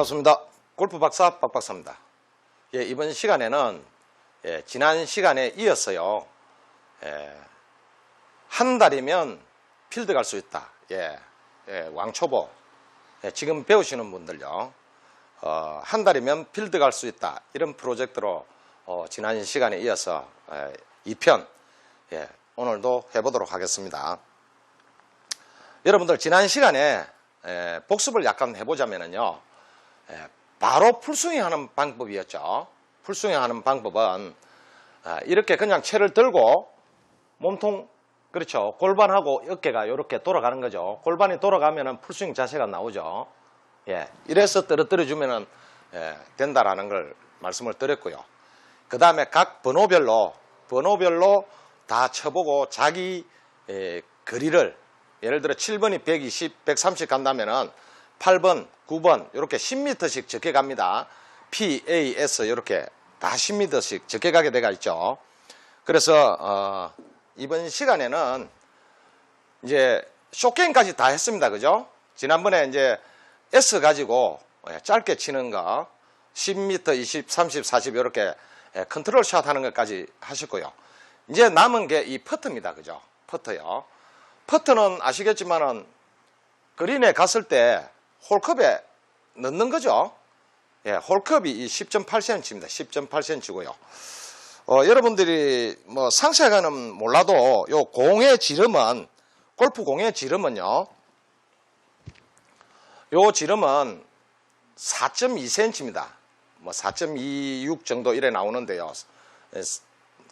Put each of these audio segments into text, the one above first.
반갑습니다. 골프 박사 박박사입니다. 예, 이번 시간에는 예, 지난 시간에 이었어요. 예, 한 달이면 필드 갈 수 있다. 예, 예, 왕초보. 예, 지금 배우시는 분들요. 어, 한 달이면 필드 갈 수 있다. 이런 프로젝트로 어, 지난 시간에 이어서 예, 2편 예, 오늘도 해보도록 하겠습니다. 여러분들 지난 시간에 예, 복습을 약간 해보자면요. 예, 바로 풀스윙 하는 방법이었죠. 풀스윙 하는 방법은 아, 이렇게 그냥 채를 들고 몸통 그렇죠. 골반하고 어깨가 이렇게 돌아가는 거죠. 골반이 돌아가면 은 풀스윙 자세가 나오죠. 예, 이래서 떨어뜨려 주면은 예, 된다라는 걸 말씀을 드렸고요. 그 다음에 각 번호별로 번호별로 다 쳐보고 자기 에, 거리를 예를 들어 7번이 120, 130 간다면 은 8번, 9번 이렇게 10m씩 적게 갑니다. P, A, S 이렇게 다 10m씩 적게 가게 돼가 있죠. 그래서 어, 이번 시간에는 이제 쇼게임까지 다 했습니다. 그죠? 지난번에 이제 S 가지고 예, 짧게 치는 거 10m, 20, 30, 40 이렇게 예, 컨트롤 샷 하는 것까지 하셨고요. 이제 남은 게 이 퍼트입니다. 그죠? 퍼트요. 퍼트는 아시겠지만은 그린에 갔을 때 홀컵에 넣는 거죠. 예, 홀컵이 이 10.8cm입니다. 10.8cm고요. 어, 여러분들이 뭐 상세가는 몰라도 요 공의 지름은 골프 공의 지름은요. 요 지름은 4.2cm입니다. 뭐 4.26 정도 이래 나오는데요.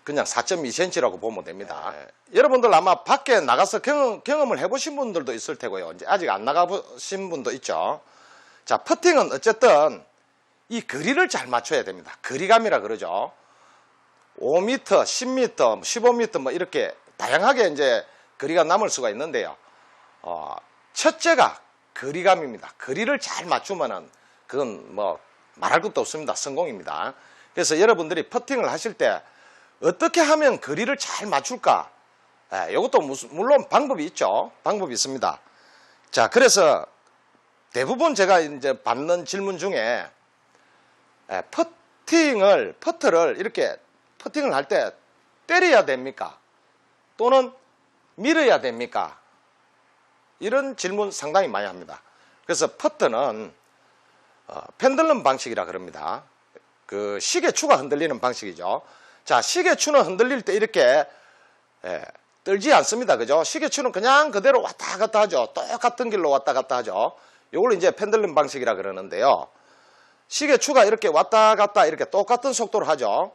예, 그냥 4.2cm라고 보면 됩니다. 예, 여러분들 아마 밖에 나가서 경험, 경험을 해보신 분들도 있을 테고요. 이제 아직 안 나가보신 분도 있죠. 자, 퍼팅은 어쨌든 이 거리를 잘 맞춰야 됩니다. 거리감이라 그러죠. 5m, 10m, 15m 뭐 이렇게 다양하게 이제 거리가 남을 수가 있는데요. 어, 첫째가 거리감입니다. 거리를 잘 맞추면은 그건 뭐 말할 것도 없습니다. 성공입니다. 그래서 여러분들이 퍼팅을 하실 때 어떻게 하면 거리를 잘 맞출까? 예, 이것도 무슨- 물론 방법이 있죠. 방법이 있습니다. 자, 그래서 대부분 제가 이제 받는 질문 중에 예, 퍼팅을 퍼트를 이렇게 퍼팅을 할 때 때려야 됩니까? 또는 밀어야 됩니까? 이런 질문 상당히 많이 합니다. 그래서 퍼트는 어, 펜들럼 방식이라 그럽니다. 그 시계 추가 흔들리는 방식이죠. 자, 시계추는 흔들릴 때 이렇게 예, 떨지 않습니다. 그죠? 시계추는 그냥 그대로 왔다 갔다 하죠. 똑같은 길로 왔다 갔다 하죠. 이걸 이제 펜들럼 방식이라 그러는데요. 시계추가 이렇게 왔다 갔다 이렇게 똑같은 속도로 하죠.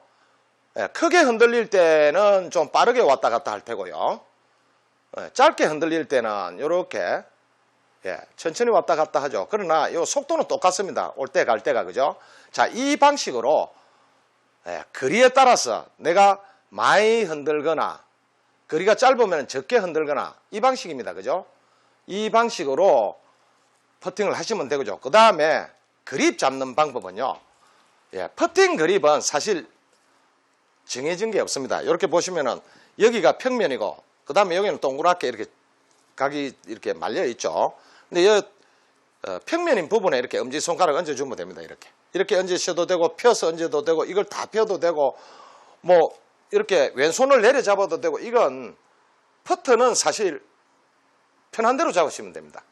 예, 크게 흔들릴 때는 좀 빠르게 왔다 갔다 할 테고요. 예, 짧게 흔들릴 때는 이렇게 예, 천천히 왔다 갔다 하죠. 그러나 이 속도는 똑같습니다. 올 때 갈 때가 그죠? 자, 이 방식으로 예, 거리에 따라서 내가 많이 흔들거나 거리가 짧으면 적게 흔들거나 이 방식입니다. 그죠? 이 방식으로 퍼팅을 하시면 되죠. 그 다음에 그립 잡는 방법은요. 예, 퍼팅 그립은 사실 정해진 게 없습니다. 이렇게 보시면은 여기가 평면이고 그 다음에 여기는 동그랗게 이렇게 각이 이렇게 말려 있죠. 근데 이 어, 평면인 부분에 이렇게 엄지손가락 얹어주면 됩니다. 이렇게 이렇게 얹으셔도 되고 펴서 얹어도 되고 이걸 다 펴도 되고 뭐 이렇게 왼손을 내려 잡아도 되고 이건 퍼트는 사실 편한 대로 잡으시면 됩니다.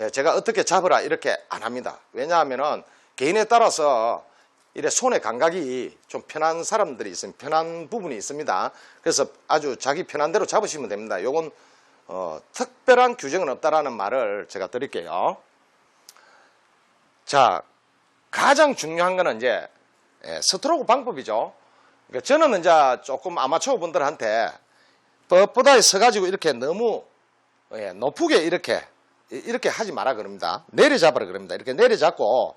예, 제가 어떻게 잡으라 이렇게 안 합니다. 왜냐하면은 개인에 따라서 이래 손의 감각이 좀 편한 사람들이 있으면 편한 부분이 있습니다. 그래서 아주 자기 편한 대로 잡으시면 됩니다. 요건 어, 특별한 규정은 없다라는 말을 제가 드릴게요. 자, 가장 중요한 거는 이제 예, 스트로크 방법이죠. 그러니까 저는 이제 조금 아마추어 분들한테 뻣뻣하게 서가지고 이렇게 너무 예, 높게 이렇게 이렇게 하지 마라 그럽니다. 내려잡으라 그럽니다. 이렇게 내려잡고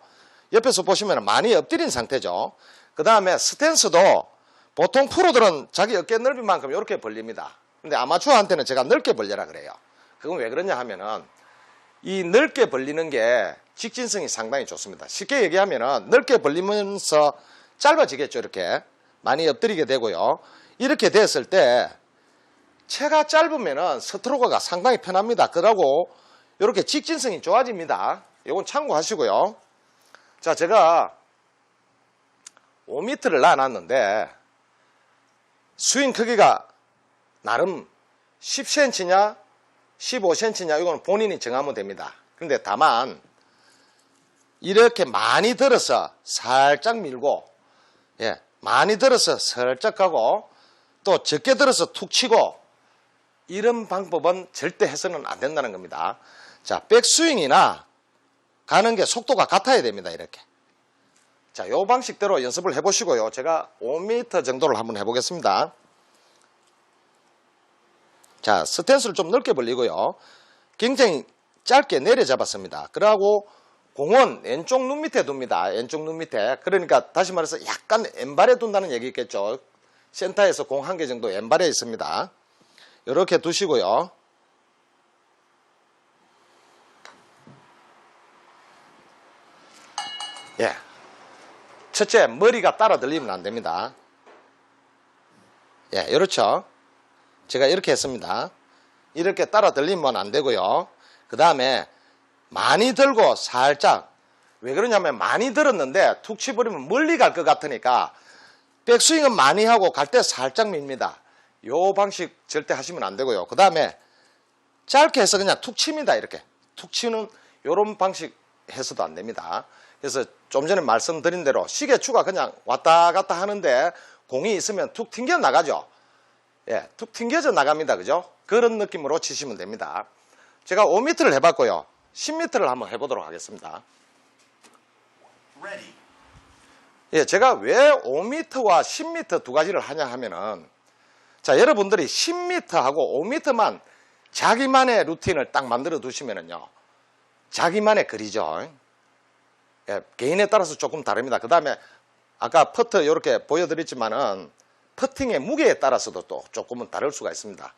옆에서 보시면 많이 엎드린 상태죠. 그 다음에 스탠스도 보통 프로들은 자기 어깨 넓이만큼 이렇게 벌립니다. 근데 아마추어한테는 제가 넓게 벌려라 그래요. 그건 왜 그러냐 하면은 이 넓게 벌리는 게 직진성이 상당히 좋습니다. 쉽게 얘기하면은 넓게 벌리면서 짧아지겠죠. 이렇게 많이 엎드리게 되고요. 이렇게 됐을 때 채가 짧으면은 스트로크가 상당히 편합니다. 그러고 이렇게 직진성이 좋아집니다. 이건 참고하시고요. 자, 제가 5m를 놔놨는데 스윙 크기가 나름 10cm냐 15cm냐 이거는 본인이 정하면 됩니다. 그런데 다만 이렇게 많이 들어서 살짝 밀고 예, 많이 들어서 살짝 가고 또 적게 들어서 툭 치고 이런 방법은 절대 해서는 안 된다는 겁니다. 자, 백스윙이나 가는 게 속도가 같아야 됩니다. 이렇게. 자, 요 방식대로 연습을 해보시고요. 제가 5m 정도를 한번 해보겠습니다. 자, 스탠스를 좀 넓게 벌리고요. 굉장히 짧게 내려잡았습니다. 그러고 공은 왼쪽 눈 밑에 둡니다. 왼쪽 눈 밑에. 그러니까 다시 말해서 약간 왼발에 둔다는 얘기겠죠. 센터에서 공 한 개 정도 왼발에 있습니다. 이렇게 두시고요. 예. 첫째, 머리가 따라 들리면 안 됩니다. 예, 이렇죠. 제가 이렇게 했습니다. 이렇게 따라 들리면 안 되고요. 그 다음에 많이 들고 살짝 왜 그러냐면 많이 들었는데 툭 치버리면 멀리 갈 것 같으니까 백스윙은 많이 하고 갈 때 살짝 밉니다. 요 방식 절대 하시면 안 되고요. 그 다음에 짧게 해서 그냥 툭 칩니다. 이렇게 툭 치는 요런 방식 해서도 안 됩니다. 그래서 좀 전에 말씀드린 대로 시계추가 그냥 왔다 갔다 하는데 공이 있으면 툭 튕겨 나가죠. 예, 툭 튕겨져 나갑니다. 그죠? 그런 느낌으로 치시면 됩니다. 제가 5m를 해봤고요. 10m를 한번 해보도록 하겠습니다. Ready. 예, 제가 왜 5m와 10m 두 가지를 하냐 하면은 자, 여러분들이 10m하고 5m만 자기만의 루틴을 딱 만들어 두시면은요. 자기만의 글이죠. 예, 개인에 따라서 조금 다릅니다. 그 다음에 아까 퍼트 이렇게 보여드렸지만은 퍼팅의 무게에 따라서도 또 조금은 다를 수가 있습니다.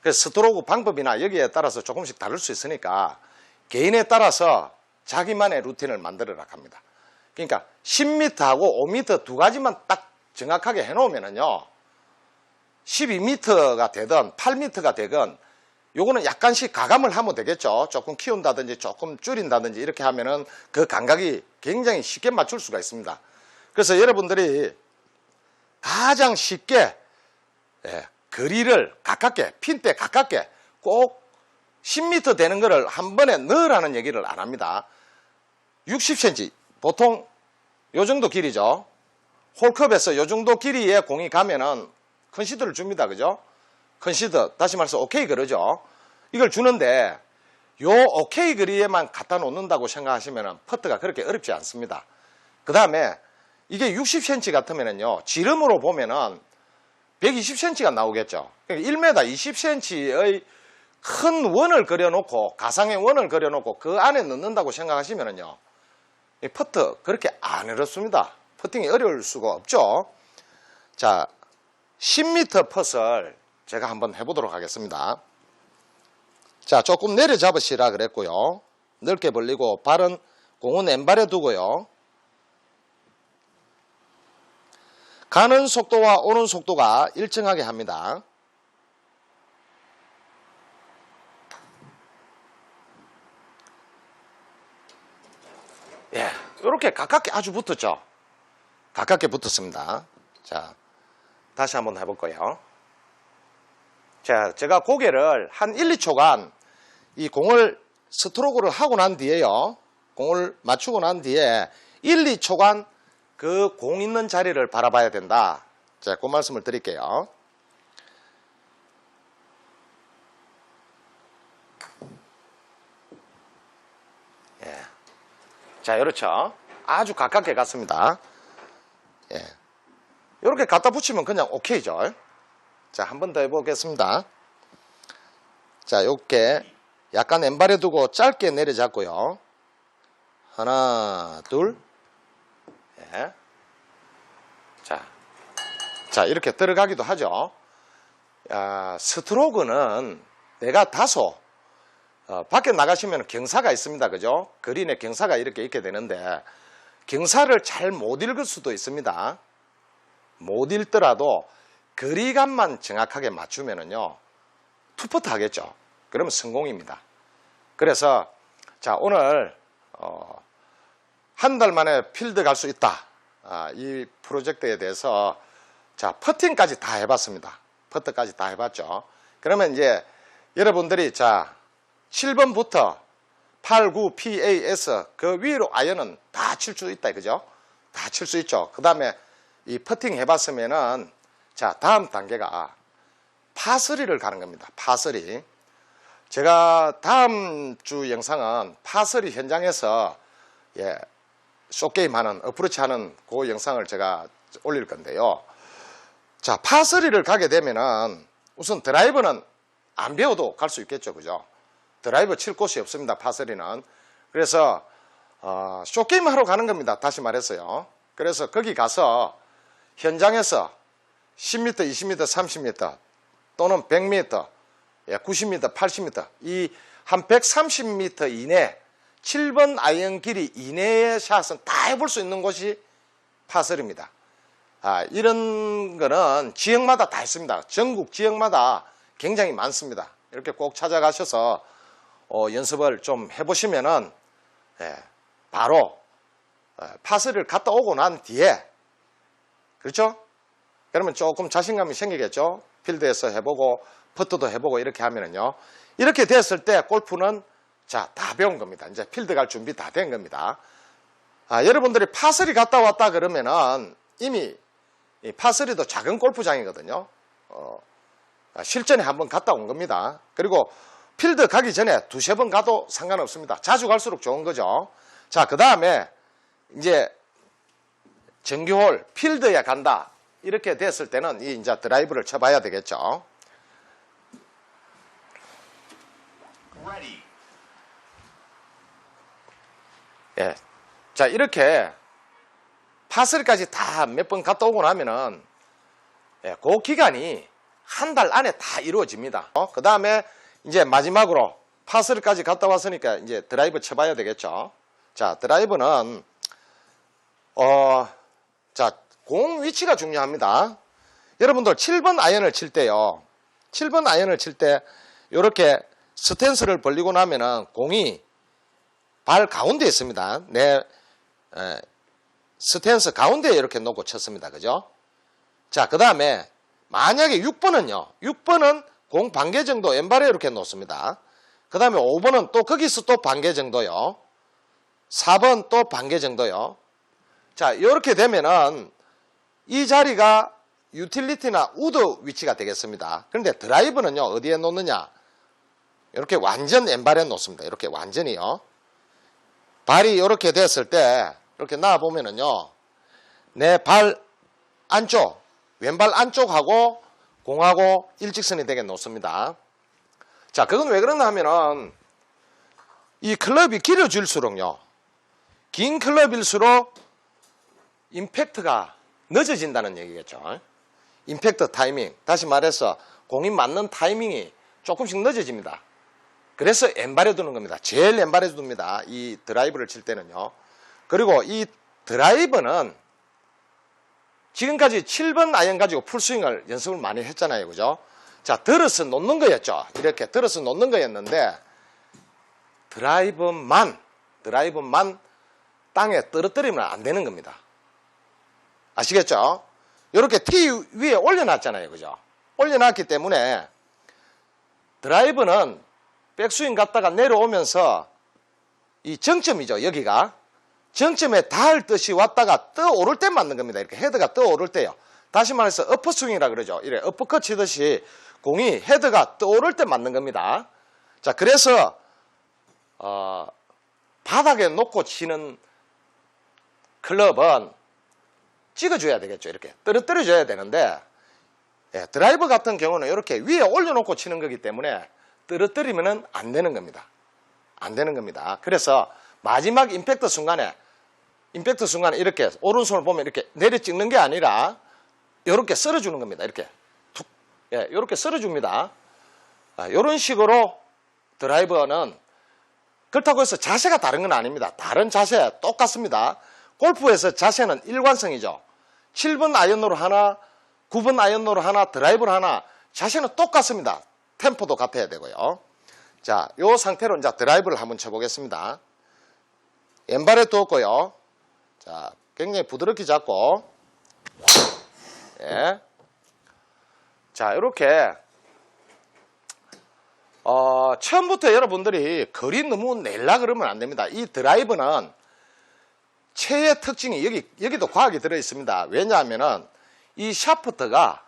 그래서 스트로크 방법이나 여기에 따라서 조금씩 다를 수 있으니까 개인에 따라서 자기만의 루틴을 만들어라 합니다. 그러니까 10m하고 5m 두 가지만 딱 정확하게 해놓으면은요. 12m가 되든 8m가 되든 요거는 약간씩 가감을 하면 되겠죠. 조금 키운다든지 조금 줄인다든지 이렇게 하면은 그 감각이 굉장히 쉽게 맞출 수가 있습니다. 그래서 여러분들이 가장 쉽게 예, 거리를 가깝게 핀대 가깝게 꼭 10m 되는 거를 한 번에 넣으라는 얘기를 안 합니다. 60cm 보통 요 정도 길이죠. 홀컵에서 요 정도 길이의 공이 가면은 컨시드를 줍니다. 그죠? 컨시드 다시 말해서 오케이 그러죠. 이걸 주는데 요 오케이 거리에만 갖다 놓는다고 생각하시면 퍼트가 그렇게 어렵지 않습니다. 그 다음에 이게 60cm 같으면은요 지름으로 보면은 120cm가 나오겠죠. 그러니까 1m 20cm의 큰 원을 그려놓고 가상의 원을 그려놓고 그 안에 넣는다고 생각하시면은요 이 퍼트 그렇게 안 어렵습니다. 퍼팅이 어려울 수가 없죠. 자 10m 펫을 제가 한번 해보도록 하겠습니다. 자, 조금 내려 잡으시라 그랬고요. 넓게 벌리고 발은 공은 왼발에 두고요. 가는 속도와 오는 속도가 일정하게 합니다. 예, 이렇게 가깝게 아주 붙었죠. 가깝게 붙었습니다. 자, 다시 한번 해볼 거예요. 자, 제가 고개를 한 1, 2초간 이 공을 스트로크를 하고 난 뒤에요. 공을 맞추고 난 뒤에 1, 2초간 그 공 있는 자리를 바라봐야 된다. 자, 그 말씀을 드릴게요. 자, 이렇죠. 아주 가깝게 갔습니다. 예. 이렇게 갖다 붙이면 그냥 오케이죠. 자, 한 번 더 해보겠습니다. 자, 이렇게 약간 왼발에 두고 짧게 내려잡고요. 하나, 둘, 예. 자, 자, 이렇게 들어가기도 하죠. 아, 스트로크는 내가 다소 어, 밖에 나가시면 경사가 있습니다. 그죠? 그린에 경사가 이렇게 있게 되는데 경사를 잘 못 읽을 수도 있습니다. 못 읽더라도 거리감만 정확하게 맞추면은요 투퍼트 하겠죠 그러면 성공입니다 그래서 자 오늘 어, 한 달 만에 필드 갈 수 있다. 아, 이 프로젝트에 대해서 자 퍼팅까지 다 해봤습니다. 퍼트까지 다 해봤죠. 그러면 이제 여러분들이 자 7번부터 8, 9, P, A, S 그 위로 아이언은 다 칠 수 있다 그죠? 다 칠 수 있죠. 그 다음에 이 퍼팅 해봤으면은 자 다음 단계가 파스리를 가는 겁니다. 파스리. 제가 다음 주 영상은 파스리 현장에서 예, 쇼게임 하는 어프로치 하는 그 영상을 제가 올릴 건데요. 자, 파스리를 가게 되면은 우선 드라이버는 안 배워도 갈 수 있겠죠. 그죠? 드라이버 칠 곳이 없습니다. 파스리는. 그래서 어, 쇼게임 하러 가는 겁니다. 다시 말했어요. 그래서 거기 가서 현장에서 10m, 20m, 30m 또는 100m, 예, 90m, 80m 이 한 130m 이내 7번 아이언 길이 이내의 샷은 다 해볼 수 있는 곳이 파설입니다. 아, 이런 거는 지역마다 다 있습니다. 전국 지역마다 굉장히 많습니다. 이렇게 꼭 찾아가셔서 어, 연습을 좀 해보시면은 예, 바로 어, 파스를 갔다 오고 난 뒤에 그렇죠? 그러면 조금 자신감이 생기겠죠? 필드에서 해보고 퍼트도 해보고 이렇게 하면은요. 이렇게 됐을 때 골프는 자, 다 배운 겁니다. 이제 필드 갈 준비 다 된 겁니다. 아, 여러분들이 파스리 갔다 왔다 그러면은 이미 이 파스리도 작은 골프장이거든요. 어, 아, 실전에 한번 갔다 온 겁니다. 그리고 필드 가기 전에 두세 번 가도 상관없습니다. 자주 갈수록 좋은 거죠. 자, 그 다음에 이제 정규홀 필드에 간다. 이렇게 됐을 때는 이 이제 드라이브를 쳐봐야 되겠죠. 예. 자, 이렇게 파스리까지 다 몇 번 갔다 오고 나면은 예, 그 기간이 한 달 안에 다 이루어집니다. 그 다음에 이제 마지막으로 파스리까지 갔다 왔으니까 이제 드라이브 쳐봐야 되겠죠. 자, 드라이브는 어, 자, 공 위치가 중요합니다. 여러분들 7번 아이언을 칠 때요. 7번 아이언을 칠 때 이렇게 스탠스를 벌리고 나면은 공이 발 가운데 있습니다. 내 에, 스탠스 가운데에 이렇게 놓고 쳤습니다. 그죠? 자, 그 다음에 만약에 6번은요. 6번은 공 반개 정도 왼발에 이렇게 놓습니다. 그 다음에 5번은 또 거기서 또 반개 정도요. 4번 또 반개 정도요. 자, 이렇게 되면은 이 자리가 유틸리티나 우드 위치가 되겠습니다. 그런데 드라이브는요, 어디에 놓느냐? 이렇게 완전 왼발에 놓습니다. 이렇게 완전히요. 발이 이렇게 됐을 때, 이렇게 놔보면은요, 내 발 안쪽, 왼발 안쪽하고 공하고 일직선이 되게 놓습니다. 자, 그건 왜 그러냐 하면은, 이 클럽이 길어질수록요, 긴 클럽일수록 임팩트가 늦어진다는 얘기겠죠. 임팩트 타이밍. 다시 말해서 공이 맞는 타이밍이 조금씩 늦어집니다. 그래서 왼발에 두는 겁니다. 제일 왼발에 둡니다. 이 드라이브를 칠 때는요. 그리고 이 드라이브는 지금까지 7번 아이언 가지고 풀스윙을 연습을 많이 했잖아요. 그죠? 자, 들어서 놓는 거였죠. 이렇게 들어서 놓는 거였는데 드라이브만, 드라이브만 땅에 떨어뜨리면 안 되는 겁니다. 아시겠죠? 이렇게 티 위에 올려놨잖아요. 그죠? 올려놨기 때문에 드라이브는 백스윙 갔다가 내려오면서 이 정점이죠. 여기가. 정점에 닿을 듯이 왔다가 떠오를 때 맞는 겁니다. 이렇게 헤드가 떠오를 때요. 다시 말해서 어퍼스윙이라 그러죠. 이래 어퍼컷 치듯이 공이 헤드가 떠오를 때 맞는 겁니다. 자, 그래서 어, 바닥에 놓고 치는 클럽은 찍어줘야 되겠죠. 이렇게 떨어뜨려줘야 되는데 예, 드라이버 같은 경우는 이렇게 위에 올려놓고 치는 거기 때문에 떨어뜨리면 안 되는 겁니다. 안 되는 겁니다. 그래서 마지막 임팩트 순간에 임팩트 순간에 이렇게 오른손을 보면 이렇게 내려 찍는 게 아니라 이렇게 썰어주는 겁니다. 이렇게 툭, 예, 이렇게 썰어줍니다. 아, 이런 식으로 드라이버는 그렇다고 해서 자세가 다른 건 아닙니다. 다른 자세 똑같습니다. 골프에서 자세는 일관성이죠. 7번 아이언으로 하나, 9번 아이언으로 하나, 드라이브로 하나 자세는 똑같습니다. 템포도 같아야 되고요. 자, 요 상태로 이제 드라이브를 한번 쳐보겠습니다. 왼발에 두었고요. 자, 굉장히 부드럽게 잡고, 예. 자, 이렇게, 어, 처음부터 여러분들이 거리 너무 낼라 그러면 안 됩니다. 이 드라이브는 최의 특징이 여기, 여기도 과학이 들어 있습니다. 왜냐하면은 이 샤프트가.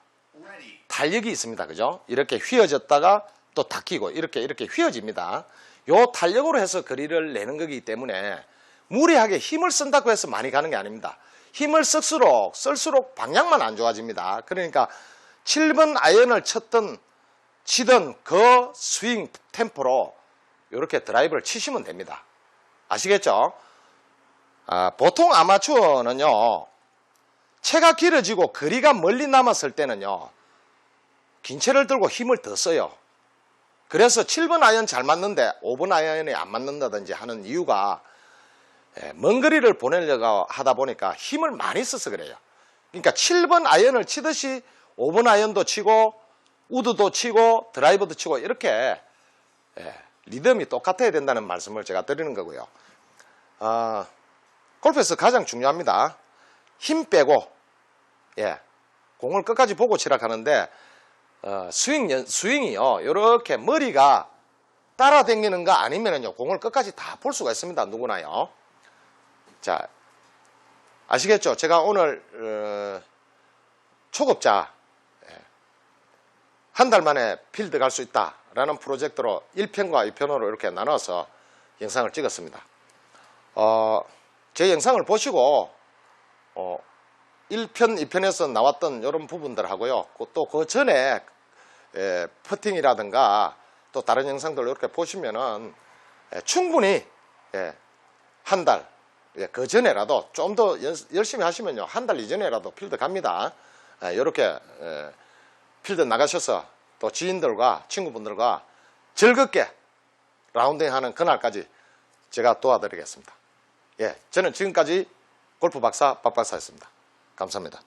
탄력이 있습니다. 그죠? 이렇게 휘어졌다가 또 닫히고 이렇게 이렇게 휘어집니다. 요 탄력으로 해서 거리를 내는 거기 때문에 무리하게 힘을 쓴다고 해서 많이 가는 게 아닙니다. 힘을 쓸수록 쓸수록 방향만 안 좋아집니다. 그러니까 7번 아이언을 쳤던 치던 그 스윙 템포로 이렇게 드라이브를 치시면 됩니다. 아시겠죠? 아, 보통 아마추어는요, 채가 길어지고 거리가 멀리 남았을 때는요, 긴 채를 들고 힘을 더 써요. 그래서 7번 아이언 잘 맞는데 5번 아이언이 안 맞는다든지 하는 이유가 예, 먼 거리를 보내려고 하다 보니까 힘을 많이 써서 그래요. 그러니까 7번 아이언을 치듯이 5번 아이언도 치고 우드도 치고 드라이버도 치고 이렇게 예, 리듬이 똑같아야 된다는 말씀을 제가 드리는 거고요. 아, 골프에서 가장 중요합니다. 힘 빼고 예, 공을 끝까지 보고 치라 하는데 어, 스윙 연- 스윙이요 이렇게 머리가 따라다니는가 아니면은요 공을 끝까지 다 볼 수가 있습니다 누구나요. 자 아시겠죠? 제가 오늘 어, 초급자 한 달 만에 필드 갈 수 있다라는 프로젝트로 1편과 2편으로 이렇게 나눠서 영상을 찍었습니다. 어, 제 영상을 보시고 어, 1편, 2편에서 나왔던 이런 부분들 하고요. 또 그 전에 에, 퍼팅이라든가 또 다른 영상들 이렇게 보시면은 에, 충분히 예, 한 달, 예, 그 전에라도 좀 더 열심히 하시면요. 한 달 이전에라도 필드 갑니다. 이렇게 필드 나가셔서 또 지인들과 친구분들과 즐겁게 라운딩 하는 그날까지 제가 도와드리겠습니다. 예, 저는 지금까지 골프 박사 박 박사였습니다. 감사합니다.